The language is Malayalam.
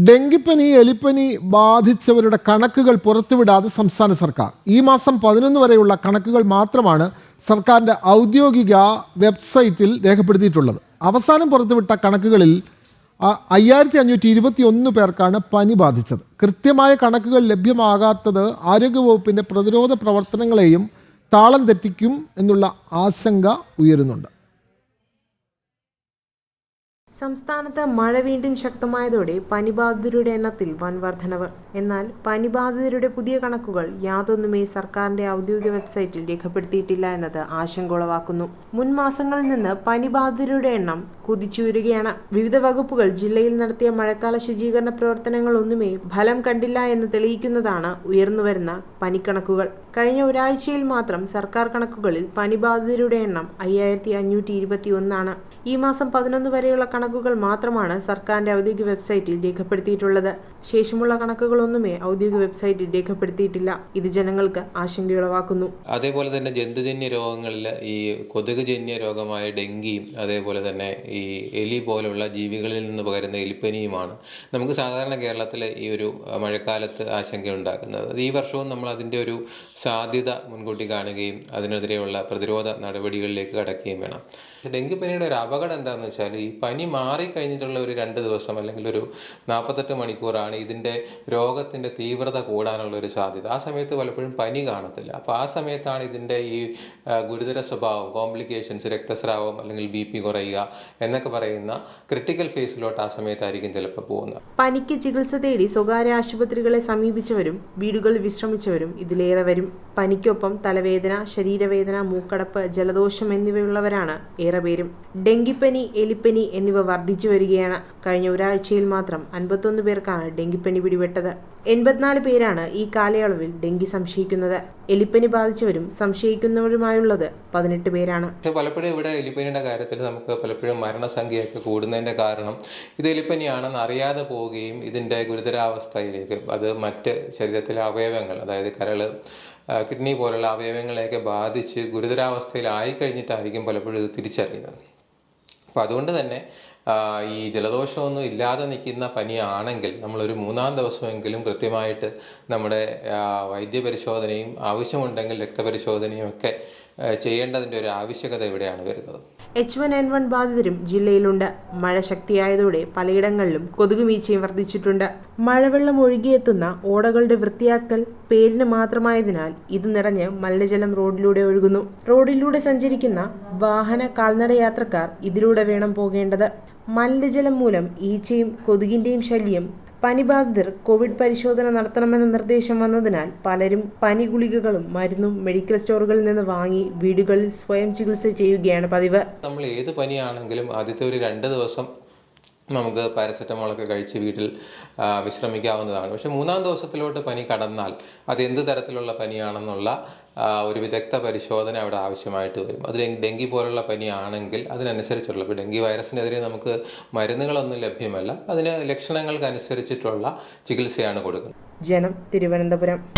ഡെങ്കിപ്പനി എലിപ്പനി ബാധിച്ചവരുടെ കണക്കുകൾ പുറത്തുവിടാതെ സംസ്ഥാന സർക്കാർ. ഈ മാസം പതിനൊന്ന് വരെയുള്ള കണക്കുകൾ മാത്രമാണ് സർക്കാരിന്റെ ഔദ്യോഗിക വെബ്സൈറ്റിൽ രേഖപ്പെടുത്തിയിട്ടുള്ളത്. അവസാനം പുറത്തുവിട്ട കണക്കുകളിൽ അയ്യായിരത്തി അഞ്ഞൂറ്റി ഇരുപത്തി ഒന്ന് പേർക്കാണ് പനി ബാധിച്ചത്. കൃത്യമായ കണക്കുകൾ ലഭ്യമാകാത്തത് ആരോഗ്യവകുപ്പിന്റെ പ്രതിരോധ പ്രവർത്തനങ്ങളെയും താളം തെറ്റിക്കും എന്നുള്ള ആശങ്ക ഉയരുന്നുണ്ട്. സംസ്ഥാനത്ത് മഴ വീണ്ടും ശക്തമായതോടെ പനിബാധിതരുടെ എണ്ണത്തിൽ വൻ വർധനവ്. എന്നാൽ പനിബാധിതരുടെ പുതിയ കണക്കുകൾ യാതൊന്നുമേ സർക്കാരിന്റെ ഔദ്യോഗിക വെബ്സൈറ്റിൽ രേഖപ്പെടുത്തിയിട്ടില്ല എന്നത് ആശങ്ക ഉളവാക്കുന്നു മുൻ മാസങ്ങളിൽ നിന്ന് പനിബാധിതരുടെ എണ്ണം കുതിച്ചുയരുകയാണ്. വിവിധ വകുപ്പുകൾ ജില്ലയിൽ നടത്തിയ മഴക്കാല ശുചീകരണ പ്രവർത്തനങ്ങളൊന്നുമേ ഫലം കണ്ടില്ല എന്ന് തെളിയിക്കുന്നതാണ് ഉയർന്നുവരുന്ന പനിക്കണക്കുകൾ. കഴിഞ്ഞ ഒരാഴ്ചയിൽ മാത്രം സർക്കാർ കണക്കുകളിൽ പനിബാധിതരുടെ എണ്ണം അയ്യായിരത്തി അഞ്ഞൂറ്റി ഇരുപത്തി ഒന്നാണ് ഈ മാസം പതിനൊന്ന് വരെയുള്ള കണക്കുകൾ മാത്രമാണ് സർക്കാരിന്റെ ഔദ്യോഗിക വെബ്സൈറ്റിൽ രേഖപ്പെടുത്തിയിട്ടുള്ളത്. ശേഷമുള്ള കണക്കുകളൊന്നുമേ ഔദ്യോഗിക വെബ്സൈറ്റിൽ രേഖപ്പെടുത്തിയിട്ടില്ല. ഇത് ജനങ്ങൾക്ക് ആശങ്കയുളവാക്കുന്നു അതേപോലെ തന്നെ ജന്തുജന്യ രോഗങ്ങളിൽ ഈ കൊതുക് ജന്യ രോഗമായ ഡെങ്കിയും അതേപോലെ തന്നെ ഈ എലി പോലുള്ള ജീവികളിൽ നിന്ന് പകരുന്ന എലിപ്പനിയുമാണ് നമുക്ക് സാധാരണ കേരളത്തിൽ ഈ ഒരു മഴക്കാലത്ത് ആശങ്കയുണ്ടാക്കുന്നത്. ഈ വർഷവും നമ്മൾ അതിന്റെ ഒരു സാധ്യത മുൻകൂട്ടി കാണുകയും അതിനെതിരെയുള്ള പ്രതിരോധ നടപടികളിലേക്ക് കടക്കുകയും വേണം. ഡെങ്കിപ്പനിയുടെ ഒരു അപകടം എന്താണെന്ന് വെച്ചാൽ ഈ പനി മാറിക്കഴിഞ്ഞിട്ടുള്ള ഒരു രണ്ട് ദിവസം അല്ലെങ്കിൽ ഒരു നാൽപ്പത്തെട്ട് മണിക്കൂറാണ് ഇതിന്റെ രോഗത്തിന്റെ തീവ്രത കൂടാനുള്ള ഒരു സാധ്യത. ആ സമയത്ത് പലപ്പോഴും പനി കാണത്തില്ല. അപ്പോൾ ആ സമയത്താണ് ഇതിന്റെ ഈ ഗുരുതര സ്വഭാവം കോംപ്ലിക്കേഷൻസ് രക്തസ്രാവം അല്ലെങ്കിൽ ബി പി കുറയുക എന്നൊക്കെ പറയുന്ന ക്രിട്ടിക്കൽ ഫേസിലോട്ട് ആ സമയത്തായിരിക്കും ചിലപ്പോൾ പോകുന്നത്. പനിക്ക് ചികിത്സ തേടി സ്വകാര്യ ആശുപത്രികളെ സമീപിച്ചവരും വീടുകളിൽ വിശ്രമിച്ചവരും ഇതിലേറെ വരും. പനിക്കൊപ്പം തലവേദന ശരീരവേദന മൂക്കടപ്പ് ജലദോഷം എന്നിവയുള്ളവരാണ് ഏറെ പേരും. ഡെങ്കിപ്പനി എലിപ്പനി എന്നിവ വർദ്ധിച്ചു വരികയാണ്. കഴിഞ്ഞ ഒരാഴ്ചയിൽ മാത്രം അൻപത്തൊന്ന് പേർക്കാണ് ഡെങ്കിപ്പനി പിടിപെട്ടത്. എൺപത്തിനാല് പേരാണ് ഈ കാലയളവിൽ ഡെങ്കി സംശയിക്കുന്നത്. എലിപ്പനി ബാധിച്ചവരും സംശയിക്കുന്നവരുമായുള്ളത് പതിനെട്ട് പേരാണ്. പലപ്പോഴും ഇവിടെ എലിപ്പനിയുടെ കാര്യത്തിൽ നമുക്ക് പലപ്പോഴും മരണസംഖ്യയൊക്കെ കൂടുന്നതിന്റെ കാരണം ഇത് എലിപ്പനിയാണെന്ന് അറിയാതെ പോവുകയും ഇതിന്റെ ഗുരുതരാവസ്ഥയിലേക്ക് അത് മറ്റ് ശരീരത്തിലെ അവയവങ്ങൾ അതായത് കരൾ കിഡ്നി പോലുള്ള അവയവങ്ങളെയൊക്കെ ബാധിച്ച് ഗുരുതരാവസ്ഥയിലായി കഴിഞ്ഞിട്ടായിരിക്കും പലപ്പോഴും ഇത് തിരിച്ചറിയുന്നത്. അപ്പോൾ അതുകൊണ്ട് തന്നെ ഈ ജലദോഷമൊന്നും ഇല്ലാതെ നിൽക്കുന്ന പനിയാണെങ്കിൽ നമ്മളൊരു മൂന്നാം ദിവസമെങ്കിലും കൃത്യമായിട്ട് നമ്മുടെ വൈദ്യപരിശോധനയും ആവശ്യമുണ്ടെങ്കിൽ രക്തപരിശോധനയും ഒക്കെ ചെയ്യേണ്ടതിന്റെ ഒരു ആവശ്യകത ഇവിടെയാണ് വരുന്നത്. എച്ച് വൺ എൻ വൺ ബാധിതരും ജില്ലയിലുണ്ട്. മഴ ശക്തിയായതോടെ പലയിടങ്ങളിലും കൊതുകുമീച്ചയും വർദ്ധിച്ചിട്ടുണ്ട്. മഴവെള്ളം ഒഴുകിയെത്തുന്ന ഓടകളുടെ വൃത്തിയാക്കൽ പേരിന് മാത്രമായതിനാൽ ഇത് നിറഞ്ഞ് മലിനജലം റോഡിലൂടെ ഒഴുകുന്നു. റോഡിലൂടെ സഞ്ചരിക്കുന്ന വാഹന കാൽനട യാത്രക്കാർ ഇതിലൂടെ വേണം പോകേണ്ടത്. മലിനജലം മൂലം ഈച്ചയും കൊതുകിന്റെയും ശല്യം പനിബാധിതർ കോവിഡ് പരിശോധന നടത്തണമെന്ന നിർദ്ദേശം വന്നതിനാൽ പലരും പനി ഗുളികകളും മരുന്നും മെഡിക്കൽ സ്റ്റോറുകളിൽ നിന്ന് വാങ്ങി വീടുകളിൽ സ്വയം ചികിത്സ ചെയ്യുകയാണ് പതിവ്. നമ്മൾ ഏത് പനിയാണെങ്കിലും ആദ്യത്തെ ഒരു രണ്ട് ദിവസം നമുക്ക് പാരസെറ്റമോളൊക്കെ കഴിച്ച് വീട്ടിൽ വിശ്രമിക്കാവുന്നതാണ്. പക്ഷേ മൂന്നാം ദിവസത്തിലോട്ട് പനി കടന്നാൽ അത് എന്ത് തരത്തിലുള്ള പനിയാണെന്നുള്ള ഒരു വിദഗ്ധ പരിശോധന അവിടെ ആവശ്യമായിട്ട് വരും. അത് ഡെങ്കി- ഡെങ്കി പോലുള്ള പനിയാണെങ്കിൽ അതിനനുസരിച്ചുള്ള ഇപ്പോൾ ഡെങ്കി വൈറസിനെതിരെ നമുക്ക് മരുന്നുകളൊന്നും ലഭ്യമല്ല. അതിന് ലക്ഷണങ്ങൾക്കനുസരിച്ചിട്ടുള്ള ചികിത്സയാണ് കൊടുക്കുന്നത്. ജനം തിരുവനന്തപുരം